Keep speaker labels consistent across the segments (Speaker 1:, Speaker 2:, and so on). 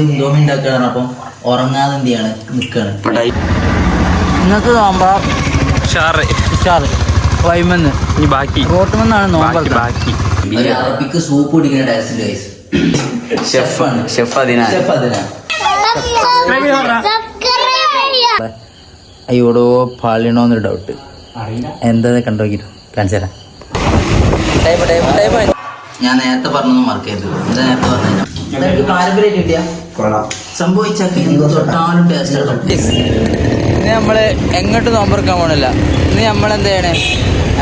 Speaker 1: നമ്മൾ ഇന്തോമി ഉണ്ടാക്കുകയാണ് അപ്പം ഉറങ്ങാതെ എന്ത് ചെയ്യാണ്? നിൽക്കുകയാണ്
Speaker 2: ഇന്നത്തെ നോമ്പ? ഉഷാറ്. വൈമെന്ന്.
Speaker 3: ഇനി ബാക്കി.
Speaker 2: റോട്ടുമെന്നാണ് നോമ്പ്
Speaker 3: ബാക്കി ബാക്കി.
Speaker 1: ഒരു അറബിക്ക് സൂപ്പ് കുടിക്കുന്ന ടേസ്റ്റ് ഗൈസ് ഷെഫാണ്.
Speaker 3: ഷെഫ് അതിനാ
Speaker 1: ഷെഫ് അതിനാ
Speaker 2: അയ്യോടോ പാളിണോന്ന് ഡൗട്ട് എന്താ കാണിച്ചു തരാം. ടൈപ്പ് ടൈപ്പ്
Speaker 1: ഞാൻ നേരത്തെ പറഞ്ഞൊന്നും മറക്കരുത്. എന്താ നേരത്തെ പറഞ്ഞു പാരമ്പര്യം കിട്ടിയ? സംഭവിച്ചാക്കി തൊട്ടാലും ടേസ്റ്റ്
Speaker 2: ഇനി നമ്മൾ എങ്ങോട്ട് നോമ്പെടുക്കാൻ പോണില്ല. ഇനി നമ്മളെന്ത് ചെയ്യണേ?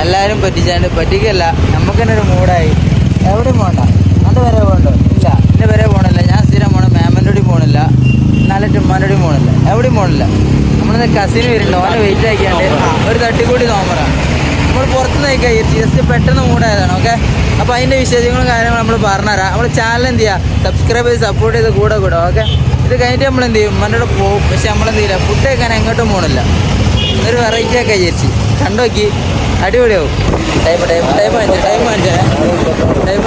Speaker 2: എല്ലാവരും പറ്റിച്ചാണ്ട് പറ്റിക്കല്ല. നമുക്ക് തന്നെ ഒരു മൂടായി എവിടെയും പോകണ്ട അത് വരെ പോകണ്ടോ? ഇല്ല. ഇന്ന് വരെ പോകണില്ല ഞാൻ സ്ഥിരം പോകണം മാമന്റെ കൂടി പോകണില്ല നാളെ പോണില്ല കൂടി പോകണില്ല എവിടെയും പോകണില്ല നമ്മളിന്ന് കസിന് വരുന്നുണ്ട്. ഓനെ വെയിറ്റ് ആക്കിയാണ്ട് ഒരു തട്ടിക്കൂടി നോമ്പറ നമ്മൾ പുറത്ത് നോക്കിയാൽ ജസ്റ്റ് പെട്ടെന്ന് മൂടായതാണ് ഓക്കെ അപ്പോൾ അതിന്റെ വിശേഷങ്ങളും കാര്യങ്ങളും നമ്മൾ പറഞ്ഞുതരാം. നമ്മൾ ചാനൽ എന്ത് ചെയ്യുക സബ്സ്ക്രൈബ് ചെയ്ത് സപ്പോർട്ട് ചെയ്ത് കൂടെ കൂടെ ഓക്കെ ഇത് കഴിഞ്ഞിട്ട് നമ്മൾ എന്ത് ചെയ്യും? ഉമ്മന്റെ പോകും. പക്ഷെ നമ്മൾ എന്ത് ചെയ്യില്ല? ഫുഡ് കഴിക്കാൻ എങ്ങോട്ടും പോകണില്ല ഒരു വെറൈറ്റി ഒക്കെ വിചാരിച്ച്. കണ്ടോക്കി അടിപൊളിയാവും. ടൈം ടൈം ടൈം അഞ്ച് ടൈം അഞ്ച് ടൈം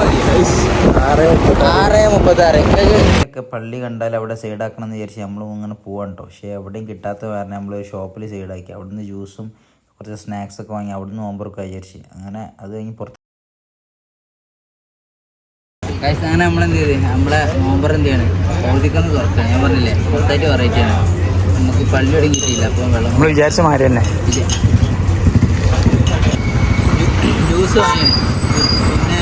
Speaker 2: പള്ളി കണ്ടാൽ അവിടെ സൈഡാക്കണം എന്ന് വിചാരിച്ച് നമ്മൾ ഇങ്ങനെ പോവാൻ കേട്ടോ പക്ഷേ എവിടെയും കിട്ടാത്ത കാരണം നമ്മൾ ഷോപ്പിൽ സൈഡാക്കി അവിടുന്ന് ജ്യൂസും കുറച്ച് സ്നാക്സ് ഒക്കെ വാങ്ങി അവിടുന്ന് നോമ്പറൊക്കെ വിചാരിച്ച്. അങ്ങനെ അത് കഴിഞ്ഞ് പുറത്ത് അങ്ങനെ നമ്മളെന്ത് ചെയ്ത്? നമ്മളെ നോമ്പർ എന്ത് ചെയ്യണം? ഓദിക്കുന്ന തുറക്കണം. ഞാൻ പറഞ്ഞില്ലേ പുറത്തായിട്ട് വെറൈറ്റി ആണ്. നമുക്ക് പള്ളി എവിടെയും കിട്ടിയില്ല അപ്പോൾ വെള്ളം
Speaker 3: നമ്മൾ വിചാരിച്ച മാതിരി തന്നെ.
Speaker 2: ഇല്ല. ജ്യൂസ് വാങ്ങി. പിന്നെ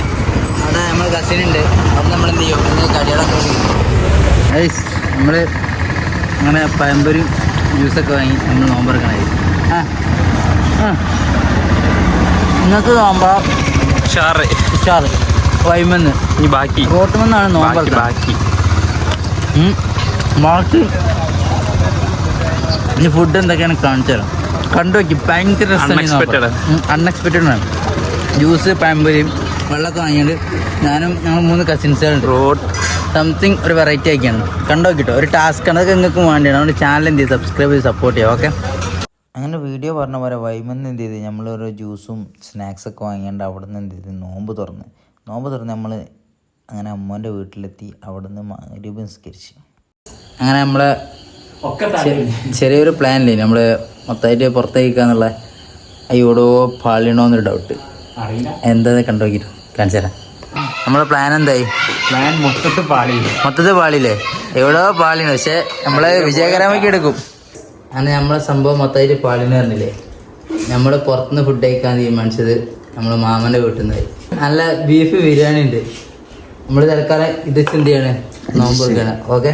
Speaker 2: അവിടെ നമ്മൾ കസിൻ ഉണ്ട്. അവിടെ നമ്മൾ എന്ത് ചെയ്യും? കടികളൊക്കെ ഐസ് നമ്മൾ അങ്ങനെ പഴമ്പൊരു ജ്യൂസൊക്കെ വാങ്ങി നമ്മൾ നോമ്പെടുക്കണായി ആ ആ. ഇന്നത്തെ നോമ്പ?
Speaker 3: ഷാറ്
Speaker 2: ഉഷാറ്. വൈമെന്ന്.
Speaker 3: ഇനി ബാക്കി.
Speaker 2: റോട്ടുമെന്നാണ്
Speaker 3: ബാക്കി
Speaker 2: നോമ്പ്
Speaker 3: ബാക്കി.
Speaker 2: മാർക്ക്. ഇനി ഫുഡ് എന്തൊക്കെയാണ് കാണിച്ചു തരാം. കണ്ടു നോക്കി ഭയങ്കര. അൺഎക്സ്പെക്റ്റഡ് ആണ്. ജ്യൂസ് പാമ്പരിയും വെള്ളമൊക്കെ വാങ്ങിയിട്ട് ഞാനും ഞങ്ങൾ മൂന്ന് കസിൻസുകളുണ്ട്
Speaker 3: റോഡ്
Speaker 2: സംതിങ് ഒരു വെറൈറ്റി ആക്കിയാണ്. കണ്ടു നോക്കിട്ടോ ഒരു ടാസ്ക് ആണ്. അതൊക്കെ നിങ്ങൾക്ക് വേണ്ടിയാണ്. അതുകൊണ്ട് ചാനൽ എന്ത് ചെയ്ത് സബ്സ്ക്രൈബ് ചെയ്ത് സപ്പോർട്ട് ചെയ്യാം ഓക്കെ അങ്ങനെ വീഡിയോ പറഞ്ഞ പോലെ വൈമെന്ന് എന്ത് ചെയ്ത്? നമ്മളൊരു ജ്യൂസും സ്നാക്സൊക്കെ വാങ്ങിയാണ്ട് അവിടെ നിന്ന് എന്ത് ചെയ്ത്? നോമ്പ് തുറന്ന്. നോമ്പ് തുറന്ന് നമ്മൾ അങ്ങനെ അമ്മേന്റെ വീട്ടിലെത്തി അവിടെ നിന്ന് മഗ്‌രിബ് സംസ്കരിച്ച് അങ്ങനെ നമ്മൾ ചെറിയൊരു പ്ലാനില്ലേ നമ്മൾ മൊത്തമായിട്ട് പുറത്തേക്കാന്നുള്ള അയ്യോടോ പാളിയണോന്നൊരു ഡൗട്ട് എന്താ കണ്ടു നോക്കിട്ടോ കാണിച്ചു തരാം. നമ്മളെ പ്ലാൻ എന്തായി?
Speaker 3: പ്ലാൻ മൊത്തത്തിൽ പാളി
Speaker 2: മൊത്തത്തിൽ പാളിയില്ലേ? എവിടെയോ പാളിയാണ്. പക്ഷെ നമ്മളെ വിജയകരമാക്കി എടുക്കും. അങ്ങനെ നമ്മളെ സംഭവം മൊത്തമായിട്ട് പാളിന്ന് പറഞ്ഞില്ലേ? നമ്മൾ പുറത്തുനിന്ന് ഫുഡ് കഴിക്കാൻ തീരുമാനിച്ചത് നമ്മൾ മാമന്റെ വീട്ടിൽ നിന്ന് നല്ല ബീഫ് ബിരിയാണി ഉണ്ട്. നമ്മൾ തൽക്കാലം ഇത് എന്ത് ചെയ്യാണ്? നോമ്പ് എടുക്കണം ഓക്കെ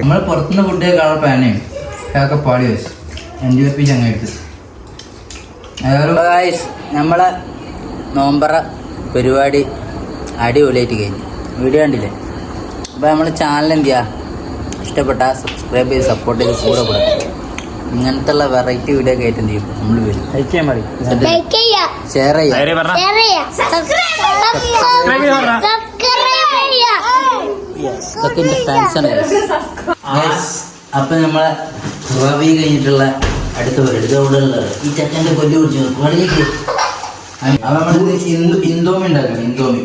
Speaker 2: നമ്മൾ പുറത്തുനിന്ന് ഫുഡ് കഴിക്കാനുള്ള പ്ലാനാണ് അതൊക്കെ പാടി വെച്ചു. അഞ്ചു പേർപ്പിച്ച് അങ്ങനെ എടുത്ത് നമ്മളെ നോമ്പറ പരിപാടി അടിപൊളിയായിട്ട് കഴിഞ്ഞു. വീഡിയോ കണ്ടില്ലേ? അപ്പോൾ നമ്മൾ ചാനൽ എന്ത് ചെയ്യുക ഇഷ്ടപ്പെട്ട സബ്സ്ക്രൈബ് ചെയ്ത് സപ്പോർട്ട് ചെയ്ത് കൂടെ കൂടെ ഇങ്ങനത്തെ ഉള്ള വെറൈറ്റി വീഡിയോ കയറ്റം ചെയ്യും? നമ്മൾ വരും.
Speaker 3: അപ്പൊ
Speaker 4: ലൈക്ക്
Speaker 2: ഷെയർ ഇതൊക്കെ നമ്മളെ റവി കഴിഞ്ഞിട്ടുള്ള അടുത്ത ഇത് ഈ ചക്കന്റെ കൊല്ലി കുടിച്ചു അപ്പം നമ്മൾ ഇന്തോമി ഉണ്ടാക്കണം. ഇന്തോമി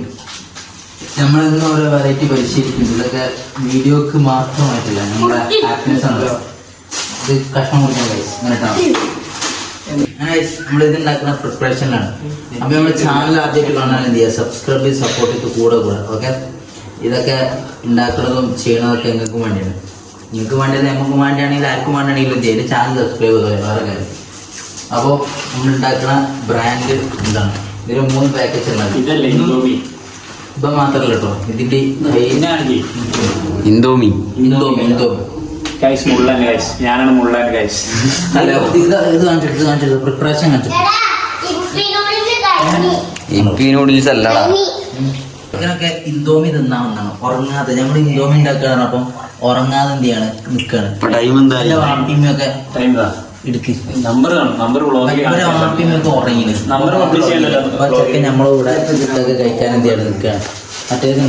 Speaker 2: നമ്മളിന്ന് ഓരോ വെറൈറ്റി പരിശീലിക്കുന്നു ഇതൊക്കെ വീഡിയോക്ക് മാത്രമായിട്ടില്ല. നമ്മുടെ ഹാപ്പിനെസ് ആണല്ലോ. കഷ്ണം കൊടുക്കണം ഗൈസ് അങ്ങനെ നമ്മൾ ഇത് ഉണ്ടാക്കുന്ന പ്രിപ്പറേഷനിലാണ് അപ്പൊ നമ്മുടെ ചാനൽ ആദ്യമായിട്ട് കാണാൻ എന്ത് ചെയ്യുക? സബ്സ്ക്രൈബ് ചെയ്ത് സപ്പോർട്ട് ചെയ്ത് കൂടെ കൂടെ ഓക്കെ ഇതൊക്കെ ഉണ്ടാക്കുന്നതും ചെയ്യണതൊക്കെ നിങ്ങൾക്ക് വേണ്ടിയാണ്. നിങ്ങൾക്ക് വേണ്ടത് നമുക്ക് വേണ്ടിയാണെങ്കിൽ ആർക്കും വേണ്ടിയാണെങ്കിലും എന്ത് ചെയ്യുക? ചാനൽ സബ്സ്ക്രൈബ് ചെയ്യുക വേറെ കാര്യം. അപ്പോൾ നമ്മൾ ഉണ്ടാക്കുന്ന ബ്രാൻഡ് എന്താണ് ഇതിൽ മൂന്ന് പാക്കേജ്
Speaker 3: ഇന്തോമി
Speaker 2: ഇപ്പം മാത്രമല്ല കേട്ടോ. ഇതിന്റെ
Speaker 3: ഇന്തോമി
Speaker 2: ഇന്തോമി ഇന്തോമി
Speaker 3: ഗൈസ് മുള്ളൻ ഗൈസ് ഞാനാണ് മുള്ളൻ ഗൈസ്
Speaker 2: അല്ല ഇത് ഇത് കാണിച്ചിട്ട് ഇത് കാണിച്ചിട്ട് പ്രിപ്പറേഷൻ കാണിച്ചിട്ട്
Speaker 3: ഇപ്പി നൂഡിൽസ് അല്ലടാ.
Speaker 2: ഇങ്ങനൊക്കെ ഇന്തോമി തിന്നാവുന്നതാണ് ഉറങ്ങാതെ. നമ്മൾ ഇന്തോമി ഉണ്ടാക്കുകയാണ് അപ്പം ഉറങ്ങാതെ എന്ത് ചെയ്യാണ്? നിൽക്കുകയാണ്
Speaker 3: ടൈം എന്തായി?
Speaker 2: വാപ്പിമ്മയൊക്കെ
Speaker 3: ടൈം
Speaker 2: എടുക്ക്
Speaker 3: നമ്പർ നമ്പർ publish ചെയ്യണ്ടല്ലോ.
Speaker 2: ചെക്കൻ നമ്മളെ കൂടെ കഴിക്കാൻ എന്ത് ചെയ്യാണ്? നിൽക്കുകയാണ് മറ്റേത്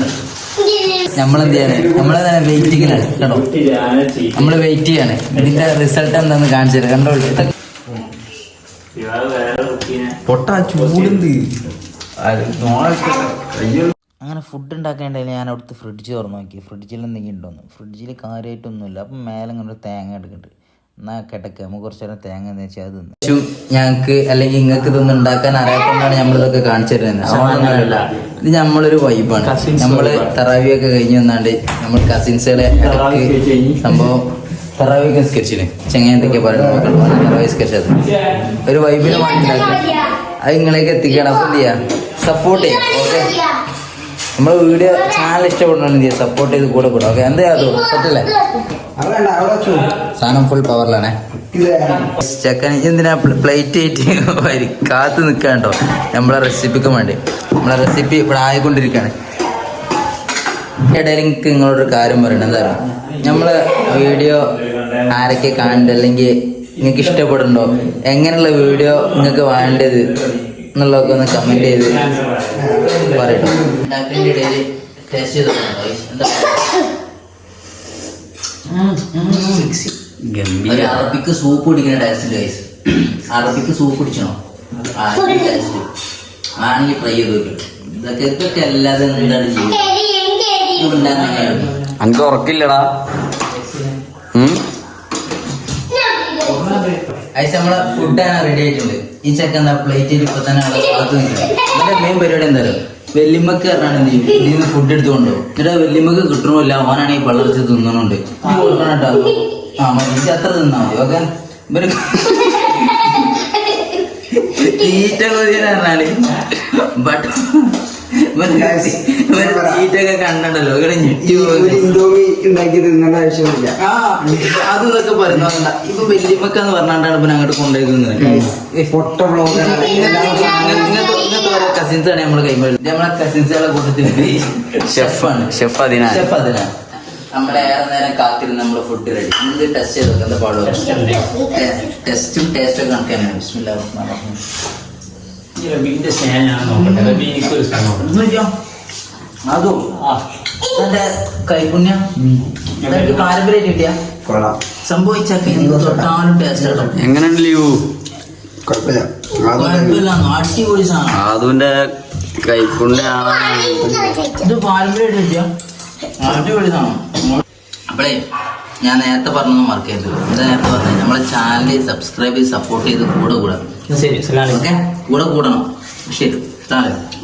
Speaker 2: നമ്മളെന്ത് ചെയ്യാണ് നമ്മളെ തന്നെ വെയിറ്റിങ്ങിലാണ് കേട്ടോ. നമ്മൾ വെയിറ്റ് ചെയ്യാണ്. ഇതിന്റെ റിസൾട്ട് എന്താന്ന് കാണിച്ചത് കണ്ടോ? പൊട്ടാ ചൂടുണ്ട്. അങ്ങനെ അങ്ങനെ ഫുഡ് ഉണ്ടാക്കേണ്ടതിൽ ഞാൻ അവിടുത്തെ ഫ്രിഡ്ജ് തുറന്നു നോക്കി. ഫ്രിഡ്ജിൽ എന്തെങ്കിലും ഉണ്ടോന്ന് ഫ്രിഡ്ജിൽ കാര്യമായിട്ടൊന്നുമില്ല അപ്പം മേലെ ഇങ്ങനെ ഒരു തേങ്ങ എടുക്കുന്നുണ്ട്. എന്നാ കിടക്കുക നമുക്ക് കുറച്ച് നേരം തേങ്ങ എന്ന് വെച്ചാൽ അത് തിന്നു. ഞങ്ങൾക്ക് അല്ലെങ്കിൽ നിങ്ങൾക്ക് ഇതൊന്നും ഉണ്ടാക്കാൻ അറിയാത്തതുകൊണ്ടാണ് നമ്മളിതൊക്കെ കാണിച്ചു തരുന്നത്. ഇത് നമ്മളൊരു വൈബാണ് നമ്മൾ തറാവിയൊക്കെ കഴിഞ്ഞ് വന്നാണ്ട് നമ്മൾ കസിൻസുകളെ സംഭവം തറാവിയൊക്കെ സ്കെച്ചിന് ചെങ്ങ എന്തൊക്കെയാ പറയുന്നത് തറാവി സ്കെച്ച് അത് ഒരു വൈബിന് വേണ്ടി അത് നിങ്ങളേക്ക് എത്തിക്കണം. അപ്പം എന്ത് ചെയ്യാ? സപ്പോർട്ട് ചെയ്യാം. ഓക്കെ നമ്മളെ വീഡിയോ ചാനൽ ചെയ്യാം? സപ്പോർട്ട് ചെയ്ത് കൂടെ കൂടെ. ഓക്കെ എന്താ അത്? പറ്റില്ലേ സാധനം ഫുൾ പവറിലാണേ ചെക്കൻ എന്തിനാ പ്ലേറ്റ് ആയിട്ട് കാത്ത് നിൽക്കാണ്ടോ നമ്മളെ റെസിപ്പിക്ക് വേണ്ടി. നമ്മളെ റെസിപ്പി ഇവിടെ ആയിക്കൊണ്ടിരിക്കുകയാണ് ഇടയിൽ എനിക്ക് നിങ്ങളോടൊരു കാര്യം പറയണം. എന്താ പറയുക നമ്മളെ വീഡിയോ ആരൊക്കെ കാണണ്ട അല്ലെങ്കിൽ നിങ്ങൾക്ക് ഇഷ്ടപ്പെടുന്നുണ്ടോ? എങ്ങനെയുള്ള വീഡിയോ നിങ്ങൾക്ക് വേണ്ടത്? എന്നുള്ളതൊക്കെ ഒന്ന് കമന്റ് ചെയ്ത് പറയട്ടോ. ഉണ്ടാക്കുന്നതിന്റെ ഇടയിൽ ടേസ്റ്റ് ചെയ്ത് നോക്കണോ? എന്താ? ഒരു അറബിക്ക് സൂപ്പ് കുടിക്കുന്ന ടേസ്റ്റ് ഗൈസ് അറബിക്ക് സൂപ്പ് കുടിച്ചണോ? ആണെങ്കിൽ ട്രൈ ചെയ്ത് ഇതൊക്കെ ഇതൊക്കെ അല്ലാതെ എന്താണ് ചെയ്യുന്നത് ഉണ്ടാകുന്ന
Speaker 3: അനക്ക് ഉറക്കില്ലടാ.
Speaker 2: ഐസ് നമ്മളെ ഫുഡാണ് റെഡി ആയിട്ടുണ്ട്. ഈ ചെക്ക എന്താ പ്ലേറ്റിൽ ഇപ്പൊ തന്നെ ഭാഗത്ത് നിൽക്കണം ഇതിന്റെ മെയിൻ പരിപാടി എന്താ വെല്ലിമ്മക്ക് പറഞ്ഞാണ് എന്ത് ചെയ്യും ഇതിൽ നിന്ന് ഫുഡ് എടുത്ത് കൊണ്ടുപോകും. എന്നിട്ട് വെല്ലിമ്മക്ക് കിട്ടണമില്ല അവനാണെങ്കിൽ പള്ളർച്ച് തിന്നണുണ്ട്. നീ ആ മതി. അത്ര തിന്നാ മതി ഓക്കെ? ഇവർ തീറ്റ കൊതിയെന്ന് പറഞ്ഞാൽ. ബട്ട് തീറ്റൊക്കെ കണ്ടല്ലോ ഇവിടെ
Speaker 5: ഇൻഡോമി ഉണ്ടാക്കി തിന്നേണ്ട ആവശ്യമില്ല
Speaker 2: ആ അത് ഇതൊക്കെ പറയുന്നതല്ല ഇപ്പൊ എന്ന് പറഞ്ഞാണ്ടാണ് ഇപ്പൊ അങ്ങോട്ട് കൊണ്ടുപോയിരിക്കുന്നത് ഇങ്ങനത്തെ ഓരോ കസിൻസ് ആണ് നമ്മൾ കൈമാറി നമ്മളെ കസിൻസുകളെ ഷെഫ് ഷെഫാണ്
Speaker 3: ഷെഫ് അതിനാ
Speaker 2: ഷെഫ് അതിനാണ് നമ്മളെ ഏറെ നേരം കാത്തിരുന്ന് നമ്മൾ ഫുഡ് റെഡി നമുക്ക് ടെസ്റ്റ് ചെയ്ത്? നോക്കാം എന്താ പാടുക ടെസ്റ്റും ടേസ്റ്റും ഒക്കെ കണക്കാണ് ബിസ്മില്ലാ
Speaker 3: റബീന്റെ സ്നേഹം ഞാൻ നോക്കട്ടെ. റബി എനിക്കൊരു സ്നേഹം.
Speaker 2: അതും. എന്റെ കൈപുണ്യ? പാരമ്പര്യം കിട്ടിയ?
Speaker 5: കൊള്ളാം.
Speaker 2: സംഭവിച്ചൊക്കെ എന്ത് തൊട്ടാലും ടേസ്റ്റ് ആട്ടോ
Speaker 3: എങ്ങനെയുണ്ട് ലീവ്
Speaker 5: കുഴപ്പമില്ല.
Speaker 2: അടിപൊളി സാധനം.
Speaker 3: അതുന്റെ
Speaker 2: ഇത് പാരമ്പര്യം കിട്ടിയ? അടിപൊളി സാധനം. അപ്പോഴേ ഞാൻ നേരത്തെ പറഞ്ഞൊന്നും മറക്കരുത്. എന്താ നേരത്തെ പറഞ്ഞത് നമ്മളെ ചാനൽ സബ്സ്ക്രൈബ് ചെയ്ത് സപ്പോർട്ട് ചെയ്ത് കൂടെ കൂടാം.
Speaker 3: ശരി
Speaker 2: ഓക്കെ. കൂടെ കൂടണം. ശരി താഴെ